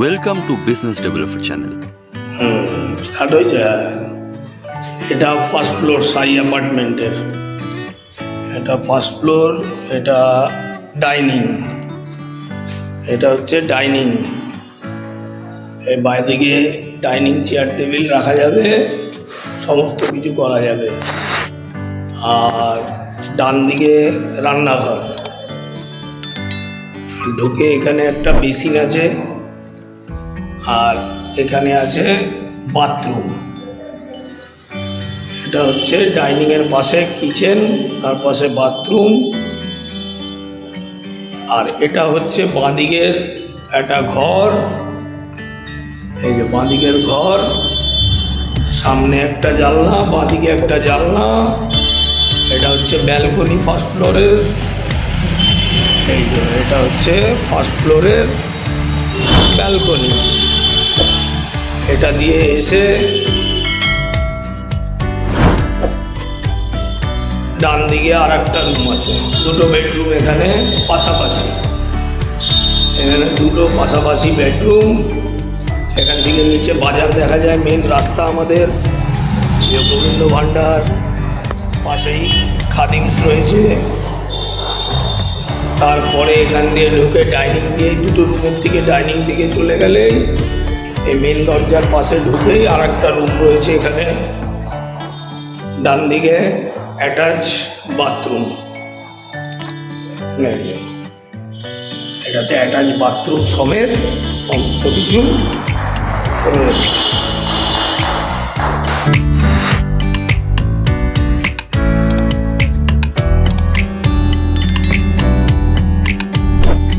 Welcome to business developer channel start হয়েছে। এটা first floor সাই অ্যাপার্টমেন্টের এটা ফার্স্ট ফ্লোর এটা ডাইনিং এটা হচ্ছে ডাইনিং এই বাইরেদিকে ডাইনিং চেয়ার টেবিল রাখা যাবে। সমস্ত কিছু করা যাবে। আর ডান দিকে রান্নাঘর। ঢুকে এখানে একটা বেসিন আছে। আর এখানে আছে বাথরুম। এটা হচ্ছে ডাইনিং এর পাশে কিচেন, তার পাশে বাথরুম। আর এটা হচ্ছে বাঁদিকের একটা ঘর। এই যে বাঁদিকের ঘর, সামনে একটা জানলা, বাঁদিকে একটা জানলা। এটা হচ্ছে ব্যালকনি ফার্স্ট ফ্লোরের এই যে এটা হচ্ছে ফার্স্ট ফ্লোরের ব্যালকনি। এটা দিয়ে এসে ডান দিকে আর একটা রুম আছে। দুটো বেডরুম এখানে পাশাপাশি। এখানে দুটো পাশাপাশি বেডরুম এখান থেকে নিচে বাজার দেখা যায় মেন রাস্তা আমাদের। যে গোবিন্দ ভাণ্ডার পাশেই খাদিমস রয়েছে। তারপরে এখান দিয়ে ঢুকে ডাইনিং দিয়ে দুটো রুমের থেকে ডাইনিং দিকে চলে গেলেই এই মেন দরজার পাশে ঢুকেই আর একটা রুম রয়েছে এখানে। ডান দিকে অ্যাটাচ বাথরুম এটাতে অ্যাটাচ বাথরুম সমেত সমস্ত কিছু রয়েছে।